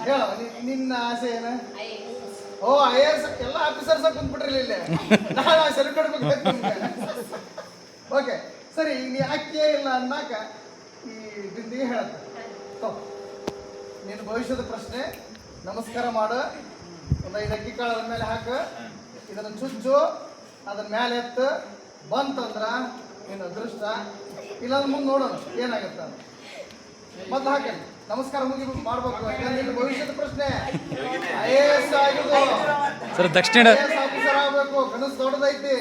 ಹೇಳ ನಿನ್ನ ಆಸೆ ಏನ? ಓ ಐ ಎಸ್ ಎಲ್ಲ ಆಫೀಸರ್ಸ್ ಕುಂತ್ಬಿಟ್ರಿ ಇಲ್ಲಿ ನಾನು ಸೆಲ್ಯೂಟ್ ಕೊಡ್ಬೇಕು ಓಕೆ ಸರಿ ನೀ ಯಾಕೆ ಇಲ್ಲ ಅನ್ನಾಕ ಈ ಬಿಂದಿಗೆ ಹೇಳತ್ತ. ನಿನ್ನ ಭವಿಷ್ಯದ ಪ್ರಶ್ನೆ ನಮಸ್ಕಾರ ಮಾಡು. ಒಂದು ಐದು ಅಕ್ಕಿ ಕಾಳು ಅದ್ರ ಮೇಲೆ ಹಾಕು. ಇದನ್ನ ಚುಚ್ಚು ಅದ್ರ ಮೇಲೆ ಎತ್ತು. ಬಂತಂದ್ರ ನಿನ್ನ ಅದೃಷ್ಟ. ಇಲ್ಲ ಮುಂದೆ ನೋಡೋಣ ಏನಾಗತ್ತ ಮತ್ತೆ ಹಾಕಿ ನಮಸ್ಕಾರ ಮುಗಿ ಮಾಡ್ಬೇಕು. ಯಾಕಂದ್ರೆ ಭವಿಷ್ಯದ ಪ್ರಶ್ನೆ. ಐ ಎ ಎಸ್ ಆಗಿದ್ದು ಸರ್ ದಕ್ಷಿಣ ಆಫೀಸರ್ ಆಗ್ಬೇಕು. ಕನಸು ದೊಡ್ಡದೈತಿ.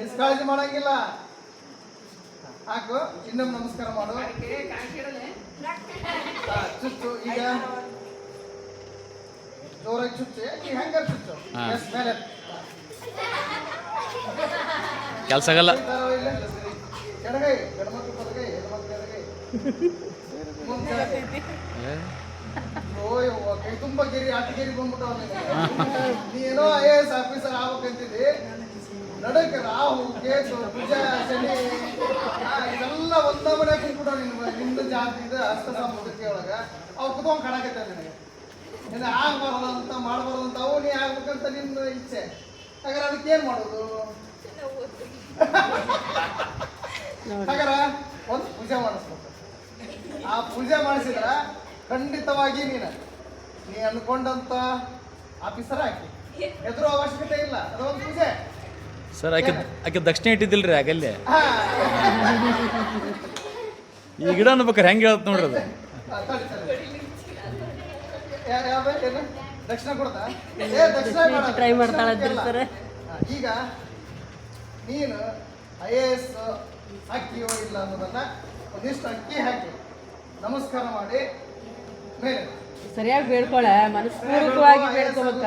ನಿಷ್ಕಾಳಜಿ ಮಾಡಂಗಿಲ್ಲ. ಹಾಕು. ಇನ್ನೊಮ್ಮೆ ನಮಸ್ಕಾರ ಮಾಡು. ಚುಚ್ಚು. ಈಗ ಜೋರಾಗಿ ಚುಚ್ಚು. ನೀ ಹೆಂಗಾರ ಚುಚ್ಚು. ಎಸ್ ಮೇಲೆ. ಕೆಲಸ ಆಗಲ್ಲ? ಎಡಗೈ ಗಂಡ್ಮಕ್ಳು ಬಲಗೈ ಹೆಣ್ಮಕ್ಳು ಎಡಗೈ ಮುಂದೆ ಕೆಳಗೈ. ಓ ಯವ್ವ, ಕೈ ತುಂಬ ಗೆರಿ ಆಟಗೇರಿ ಬಂದ್ಬಿಟ್ಟವ ನೀ ಏನೋ ಐ ಎ ಎಸ್ ಆಫೀಸರ್ ಆಗ್ಬೇಕಂತಿದ್ದಿ. ನಡಕ ರಾಹು ಕೇತು ಶನಿ ಇದೆಲ್ಲ ಒಂದ ಮನೆ ಕುಂತ್ಬಿಟ್ಟಾವ ನಿನ್ನ ನಿಂದ ಜಾತಿ ಇದೆ ಹಸ್ತ ಸಂಸ್ಕೃತಿ ಒಳಗ ಅವು ಕುತ್ಕೊಂಡ್ ಕಾಣಕತ್ತ ನಿನಗೆ. ನಿನ್ನ ಆಗ್ಬಾರ್ದಂತ ಮಾಡ್ಬಾರ್ದಂತ ಅವು ನೀ ಆಗ್ಬೇಕಂತ ನಿನ್ನ ಇಚ್ಛೆ. ಹಾಗಾದ್ರೆ ಅದಕ್ಕೆ ಏನ್ ಮಾಡೋದು? ಹಾಗಾರ ಒಂದು ಪೂಜೆ ಮಾಡಿಸ್ಬೇಕು. ಆ ಪೂಜೆ ಮಾಡಿಸಿದ್ರ ಖಂಡಿತವಾಗಿ ನೀನು. ನೀ ಅನ್ಕೊಂಡಂತ ಆಫೀಸರ್ ಹಾಕಿ ಎದುರು ಅವಶ್ಯಕತೆ ಇಲ್ಲ. ಅದೊಂದು ಪೂಜೆ. ಸರ್ ಆಕೆ ಆಕೆ ದಕ್ಷಿಣ ಇಟ್ಟಿದ್ದಿಲ್ರಿ ಆಗಲ್ಲೇ. ಈ ಗಿಡ ಅನ್ಬೇಕಾರೆ ಹೆಂಗೆ ಹೇಳತ್ ನೋಡ್ರಿ ಅದು? ದಕ್ಷಿಣ ಕೊಡ್ತಾ? ಏ ದಕ್ಷಿಣ ಬೇಡ. ಹಾ, ಈಗ ನೀನು ಐ ಎ ಎಸ್ ಹಾಕಿಯೋ ಇಲ್ಲ ಅನ್ನೋದನ್ನ ಒಂದಿಷ್ಟು ಅಕ್ಕಿ ಹಾಕಿ ನಮಸ್ಕಾರ ಮಾಡಿ ಮೇಲೆ. ಸರಿಯಾಗಿ ಬೇಡ್ಕೊಳ ಮನಸ್ಪೂರ್ವಕವಾಗಿ ಬೇಡ್ಕೋಬೇಕ.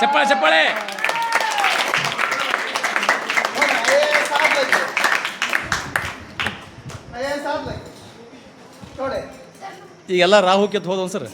ಚಪ್ಪಾಳೆ ಚಪ್ಪಾಳೆ. ಈಗೆಲ್ಲ ರಾಹು ಕೆತ್ತು ಹೋದವ್ ಸರ್.